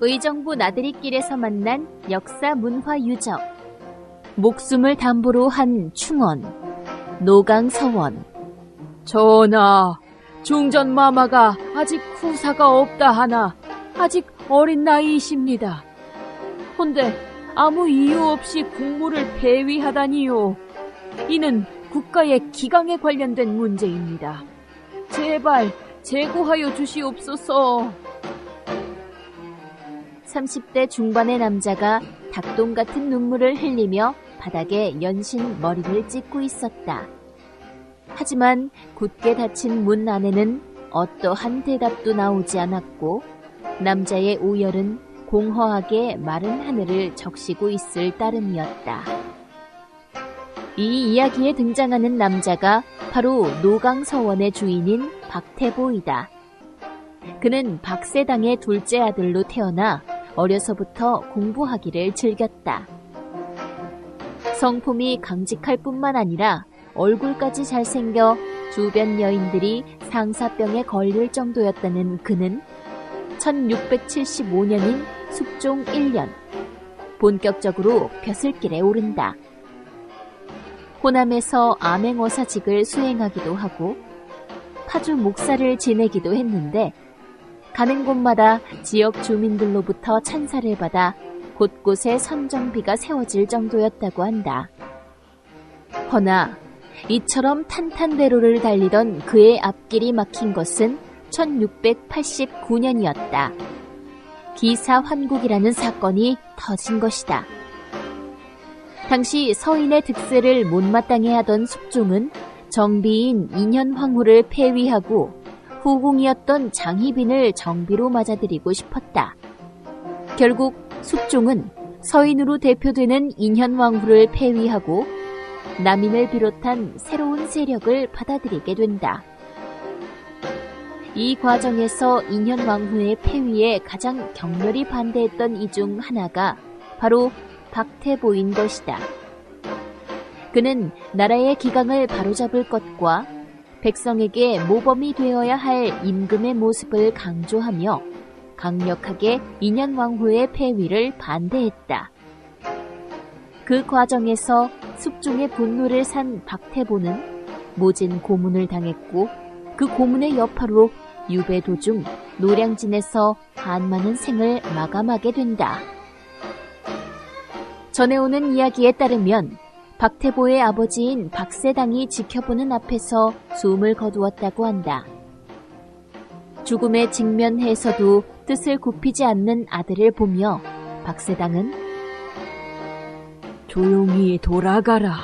의정부 나들이길에서 만난 역사 문화 유적. 목숨을 담보로 한 충원. 노강 서원. 전하, 중전 마마가 아직 후사가 없다 하나 아직 어린 나이이십니다. 헌데 아무 이유 없이 국무를 폐위하다니요. 이는 국가의 기강에 관련된 문제입니다. 제발 제고하여 주시옵소서. 30대 중반의 남자가 닭똥 같은 눈물을 흘리며 바닥에 연신 머리를 찢고 있었다. 하지만 굳게 닫힌 문 안에는 어떠한 대답도 나오지 않았고 남자의 우열은 공허하게 마른 하늘을 적시고 있을 따름이었다. 이 이야기에 등장하는 남자가 바로 노강서원의 주인인 박태보이다. 그는 박세당의 둘째 아들로 태어나 어려서부터 공부하기를 즐겼다. 성품이 강직할 뿐만 아니라 얼굴까지 잘생겨 주변 여인들이 상사병에 걸릴 정도였다는 그는 1675년인 숙종 1년 본격적으로 벼슬길에 오른다. 호남에서 암행어사직을 수행하기도 하고 파주 목사를 지내기도 했는데 가는 곳마다 지역 주민들로부터 찬사를 받아 곳곳에 선정비가 세워질 정도였다고 한다. 허나 이처럼 탄탄대로를 달리던 그의 앞길이 막힌 것은 1689년이었다. 기사 환국이라는 사건이 터진 것이다. 당시 서인의 득세를 못마땅해 하던 숙종은 정비인 인현황후를 폐위하고 후궁이었던 장희빈을 정비로 맞아들이고 싶었다. 결국 숙종은 서인으로 대표되는 인현왕후를 폐위하고 남인을 비롯한 새로운 세력을 받아들이게 된다. 이 과정에서 인현왕후의 폐위에 가장 격렬히 반대했던 이 중 하나가 바로 박태보인 것이다. 그는 나라의 기강을 바로잡을 것과 백성에게 모범이 되어야 할 임금의 모습을 강조하며 강력하게 인현왕후의 폐위를 반대했다. 그 과정에서 숙종의 분노를 산 박태보는 모진 고문을 당했고 그 고문의 여파로 유배 도중 노량진에서 한 많은 생을 마감하게 된다. 전해오는 이야기에 따르면 박태보의 아버지인 박세당이 지켜보는 앞에서 숨을 거두었다고 한다. 죽음에 직면해서도 뜻을 굽히지 않는 아들을 보며 박세당은 조용히 돌아가라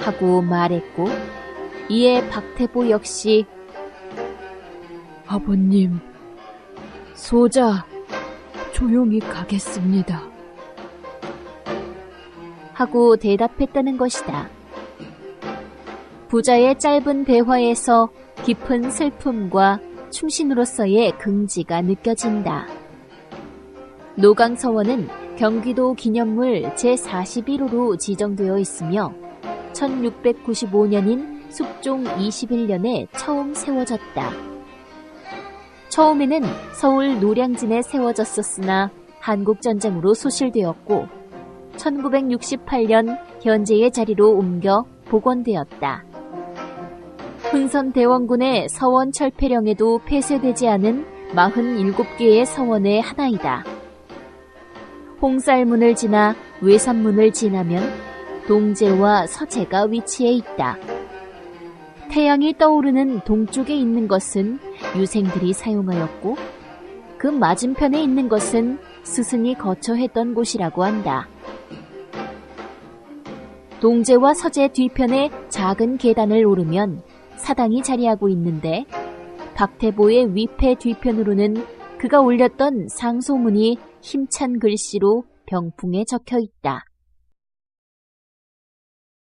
하고 말했고 이에 박태보 역시 아버님 소자 조용히 가겠습니다. 하고 대답했다는 것이다. 부자의 짧은 대화에서 깊은 슬픔과 충신으로서의 긍지가 느껴진다. 노강서원은 경기도 기념물 제41호로 지정되어 있으며 1695년인 숙종 21년에 처음 세워졌다. 처음에는 서울 노량진에 세워졌었으나 한국전쟁으로 소실되었고 1968년 현재의 자리로 옮겨 복원되었다. 흥선 대원군의 서원 철폐령에도 폐쇄되지 않은 47개의 서원의 하나이다. 홍쌀문을 지나 외산문을 지나면 동제와 서제가 위치해 있다. 태양이 떠오르는 동쪽에 있는 것은 유생들이 사용하였고 그 맞은편에 있는 것은 스승이 거처했던 곳이라고 한다. 동제와 서제 뒤편에 작은 계단을 오르면 사당이 자리하고 있는데 박태보의 위패 뒤편으로는 그가 올렸던 상소문이 힘찬 글씨로 병풍에 적혀 있다.